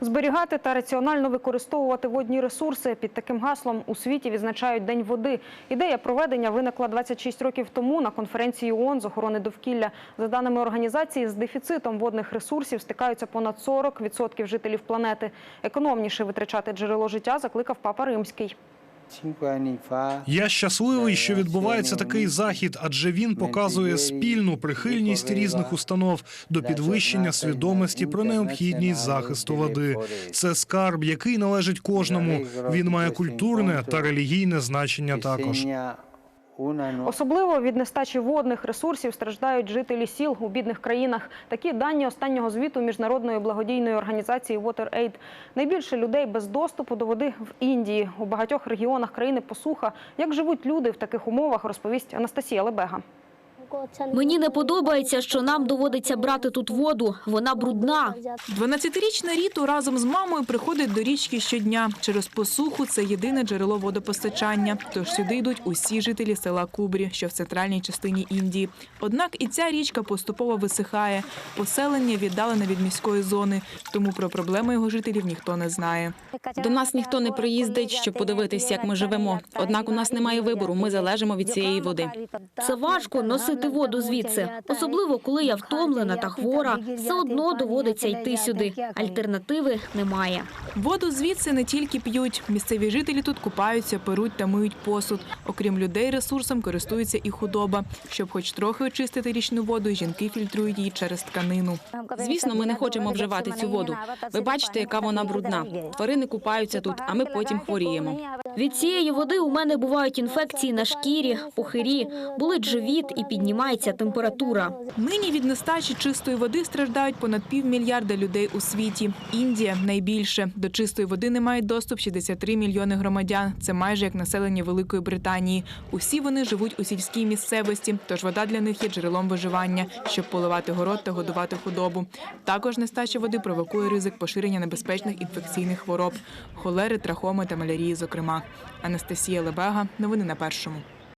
Зберігати та раціонально використовувати водні ресурси під таким гаслом у світі відзначають День води. Ідея проведення виникла 26 років тому на конференції ООН з охорони довкілля. За даними організації, з дефіцитом водних ресурсів стикаються понад 40% жителів планети. Економніше витрачати джерело життя закликав Папа Римський. Я щасливий, що відбувається такий захід, адже він показує спільну прихильність різних установ до підвищення свідомості про необхідність захисту води. Це скарб, який належить кожному. Він має культурне та релігійне значення також. Особливо від нестачі водних ресурсів страждають жителі сіл у бідних країнах. Такі дані останнього звіту міжнародної благодійної організації WaterAid. Найбільше людей без доступу до води в Індії. У багатьох регіонах країни посуха. Як живуть люди в таких умовах, розповість Анастасія Лебега. Мені не подобається, що нам доводиться брати тут воду. Вона брудна. 12-річна Ріту разом з мамою приходить до річки щодня. Через посуху це єдине джерело водопостачання. Тож сюди йдуть усі жителі села Кубрі, що в центральній частині Індії. Однак і ця річка поступово висихає. Поселення віддалене від міської зони, тому про проблеми його жителів ніхто не знає. До нас ніхто не приїздить, щоб подивитись, як ми живемо. Однак у нас немає вибору. Ми залежимо від цієї води. Це важко носити воду звідси, особливо коли я втомлена та хвора. Все одно доводиться йти сюди. Альтернативи немає. Воду звідси не тільки п'ють. Місцеві жителі тут купаються, перуть та миють посуд. Окрім людей, ресурсом користується і худоба. Щоб хоч трохи очистити річну воду, жінки фільтрують її через тканину. Звісно, ми не хочемо вживати цю воду. Ви бачите, яка вона брудна. Тварини купаються тут, а ми потім хворіємо. Від цієї води у мене бувають інфекції на шкірі, пухирі, болить живіт і піднімається температура. Нині від нестачі чистої води страждають понад півмільярда людей у світі. Індія найбільше. До чистої води не мають доступ 63 мільйони громадян. Це майже як населення Великої Британії. Усі вони живуть у сільській місцевості, тож вода для них є джерелом виживання, щоб поливати город та годувати худобу. Також нестача води провокує ризик поширення небезпечних інфекційних хвороб, холери, трахоми та малярії, зокрема. Анастасія Лебега. Новини на першому.